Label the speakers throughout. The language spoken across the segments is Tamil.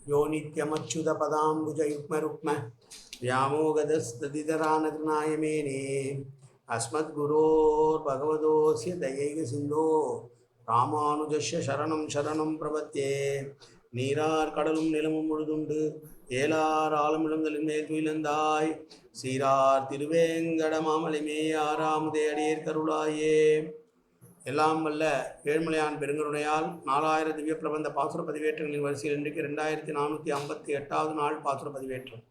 Speaker 1: യോ നിത്യമച്യുതപദാംബുജയുഗ്മരുക്മ വ്യാമോഗതസ്തതിതരാനകൃനായ മേനേ അസ്മദ്ഗുരോർഭഗവതോസ്യ ദയൈക സിന്ധോ ராமானுஜஸ்ய சரணம் சரணம் பிரபத்தே நீரார் கடலும் நிலமும் முழுதுண்டு ஏலார் ஆலமிழந்தலின் மேல் துயிலந்தாய் சீரார் திருவேங்கட மாமலை மேயாராமுதே அடியேற்கருளாயே எல்லாம் வல்ல ஏழ்மலையான் பெருங்கருணையால் நாலாயிரம் திவ்ய பிரபந்த பாசுர பதிவேற்றங்களின் வரிசையில் இன்றைக்கு ரெண்டாயிரத்தி நானூற்றி ஐம்பத்தி எட்டாவது நாள் பாசுர பதிவேற்றம்.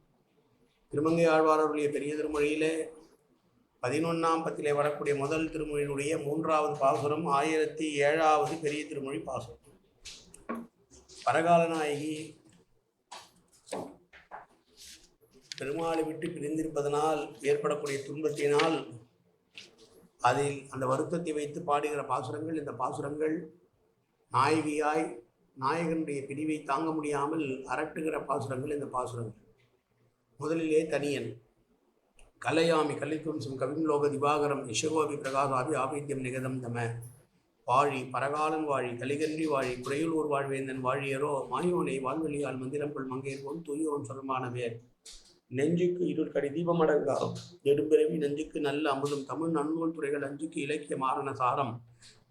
Speaker 1: திருமங்கை ஆழ்வாரருடைய பெரிய திருமொழியிலே பதினொன்றாம் பத்திலே வரக்கூடிய முதல் திருமொழியினுடைய மூன்றாவது பாசுரம் ஆயிரத்தி ஏழாவது பெரிய திருமொழி பாசுரம். பரகாலநாயகி பெருமாளை விட்டு பிரிந்திருப்பதனால் ஏற்படக்கூடிய துன்பத்தினால் அதில் அந்த வருத்தத்தை வைத்து பாடுகிற பாசுரங்கள் இந்த பாசுரங்கள் நாயகியாய் நாயகனுடைய பிரிவை தாங்க முடியாமல் அரட்டுகிற பாசுரங்கள் இந்த பாசுரங்கள். முதலிலே தனியன். கலையாமி கலித்துவம்சம் கவிம்லோக திவாகரம் யசகோபி பிரகாசாபி ஆபித்யம் நிகதம் தம. வாழி பரகாலன் வாழி கலிகன்றி வாழி குறையுளூர் வாழ்வேந்தன் வாழியரோ மாயோனை வாழ்வெளியால் மங்கையர் போல் தூயோன் சொல்லமானவே நெஞ்சுக்கு இருள் கடி தீபமடங்கா. நெடும்பிறவி நெஞ்சுக்கு நல்ல அமுதம். தமிழ் நன்னூல் துறைகள் அஞ்சுக்கு இலக்கிய மாரண சாரம்.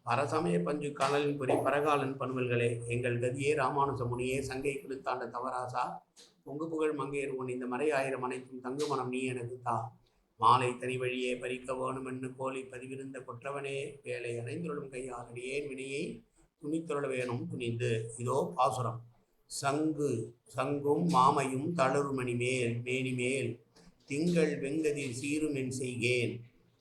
Speaker 1: பரசமய பஞ்சு கணலின் புரி பரகாலன் பண்பல்களே. எங்கள் கதியே ராமானுஜ முனியே சங்கை கொடுத்தாண்ட தவராசா. பொங்கு புகழ் மங்கையர் உன் இந்த மறை ஆயிரம் அனைத்தும் தங்கு மனம் நீ எனக்கு தா. மாலை தனி வழியே பறிக்க வேணும் என்று பதிவிருந்த கொற்றவனே. வேலை அணைந்துள்ளும் கையாளடியேன் வினையை துணித்தொருள வேணும் துணிந்து. இதோ பாசுரம். சங்கு சங்கும் மாமையும் தளருமணி மேல் மேனிமேல் திங்கள் வெங்கதிர் சீருமென் செய்கேன்.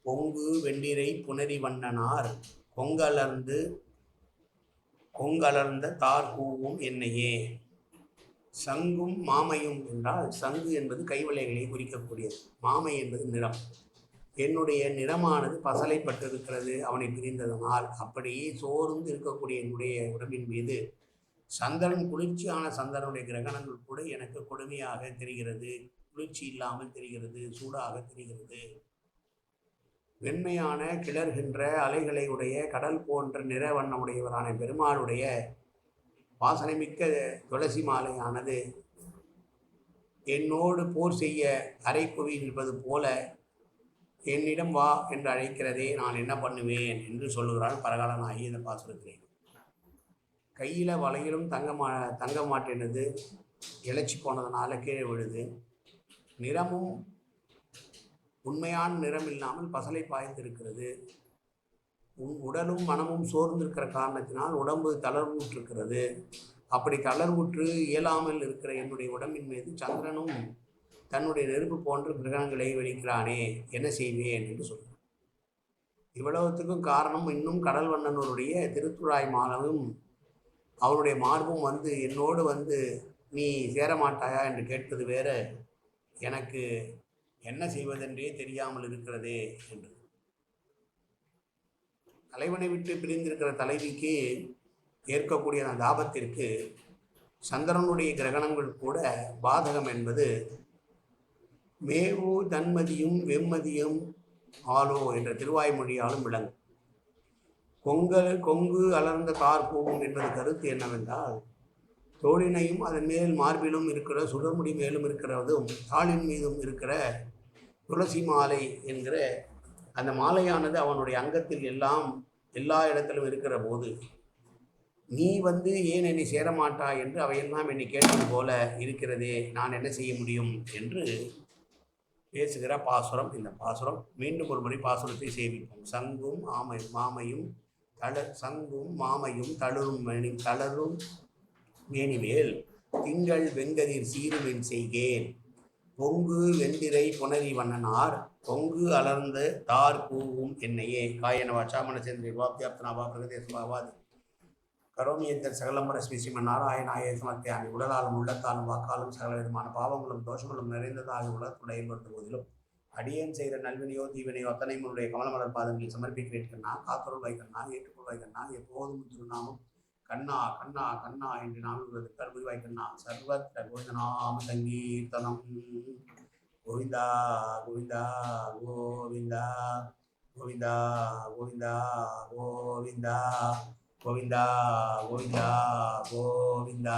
Speaker 1: பொங்கு வெண்டிரை புனரி வண்ணனார் கொங்கலர்ந்து கொங்கலர்ந்த தார் பூவும் என்னையே. சங்கும் மாமையும் என்றால் சங்கு என்பது கைவளைகளை குறிக்கக்கூடியது. மாமை என்பது நிறம். என்னுடைய நிறமானது பசலைப்பட்டிருக்கிறது அவனை பிரிந்ததனால் அப்படியே சோர்ந்து இருக்கக்கூடிய என்னுடைய உடம்பின் மீது சந்திரன் குளிர்ச்சியான சந்திரனுடைய கிரகணங்கள் கூட எனக்கு கொடுமையாக தெரிகிறது. குளிர்ச்சி இல்லாமல் தெரிகிறது சூடாக தெரிகிறது. வெண்மையான கிளர்கின்ற அலைகளை உடைய கடல் போன்ற நிற வண்ணமுடையவரான பெருமாளுடைய வாசனைமிக்க துளசி மாலையானது என்னோடு போர் செய்ய அரைக்குவி நிற்பது போல என்னிடம் வா என்று அழைக்கிறதே நான் என்ன பண்ணுவேன் என்று சொல்லுகிறாள் பரகாலனாகி இந்த பாசுரத்திலே. கையில் வளையலும் தங்க மா தங்க மாட்டேனது இழைச்சி போனதுனால கீழே விழுது. நிறமும் உண்மையான நிறம் இல்லாமல் பசலை பாய்ந்திருக்கிறது. உன் உடலும் மனமும் சோர்ந்திருக்கிற காரணத்தினால் உடம்பு தளர்வுற்றிருக்கிறது அப்படி தளர்வுற்று இயலாமல் இருக்கிற என்னுடைய உடம்பின் மீது சந்திரனும் தன்னுடைய நெருப்பு போன்ற கிரகணங்களை வெளிக்கிறானே என்ன செய்வேன் என்று சொல்கிறான். இவ்வளவுத்துக்கும் காரணம் இன்னும் கடல் வண்ணனருடைய திருத்துழாய் மாலவும் அவருடைய மார்பும் வந்து என்னோடு வந்து நீ சேரமாட்டாயா? என்று கேட்பது வேற எனக்கு என்ன செய்வதென்றே தெரியாமல் இருக்கிறதே என்று. தலைவனை விட்டு பிரிந்திருக்கிற தலைவிக்கு ஏற்கக்கூடிய அந்த தாபத்திற்கு சந்திரனுடைய கிரகணங்கள் கூட பாதகம் என்பது மேவு தன்மதியும் வெம்மதியும் ஆலோ என்ற திருவாய்மொழியாலும் விளங்கும். கொங்கல் கொங்கு அலர்ந்த கார் போகும் என்பது கருத்து என்னவென்றால் தோழினையும் அதன் மேல் மார்பிலும் இருக்கிற சுடர்முடி மேலும் இருக்கிறதும் தாளின் மீதும் இருக்கிற துளசி மாலை என்கிற அந்த மாலையானது அவனுடைய அங்கத்தில் எல்லாம் எல்லா இடத்திலும் இருக்கிற போது நீ வந்து ஏன் என்னை சேரமாட்டா? என்று அவையெல்லாம் என்னை கேட்டது போல இருக்கிறதே நான் என்ன செய்ய முடியும்? என்று பேசுகிற பாசுரம். இந்த பாசுரம் மீண்டும் ஒரு முறை பாசுரத்தை சேமிப்போம். சங்கும் ஆமை மாமையும் தள சங்கும் மாமையும் தளரும் மணி தளரும் மேனிமேல் திங்கள் வெங்கதிர் சீருமென் செய்கேன். பொங்கு வெண்டிரை புனரி வண்ணனார் பொங்கு அலர்ந்த தார் பூவும் என்னையே. காயனவா வாச்சா வாப்தியாப்தனாவா பிரகதேசமாவாது கரோமியந்தர் சகலம்பர ஸ்ரீ ஸ்ரீமன் நாராயணாய சமர்த்தியாமி உடலாலும் உள்ளத்தாலும் வாக்காலும் சகல விதமான பாவங்களும் தோஷங்களும் நிறைந்ததாக உலகத்துடைய இருந்த போதிலும் அடியேன் செய்கிற நல்வினையோ தீவினையோ அத்தனை உன்னுடைய கமலமலர் பாதங்களில் சமர்ப்பிக்கிறேன் கண்ணா காத்தொருள்வாய் ஏற்றுக்கொள் ஏற்றுக்கொள்வாய் கண்ணா எப்போதும் திருநாமம் கண்ணா கண்ணா கண்ணா என்று நாம கருவாய் கண்ணா சர்வத்திர கோவிந்தநாம சங்கீர்த்தனம். கோவிந்தா கோவிந்தா கோவிந்தா கோவிந்தா கோவிந்தா கோவிந்தா கோவிந்தா கோவிந்தா கோவிந்தா.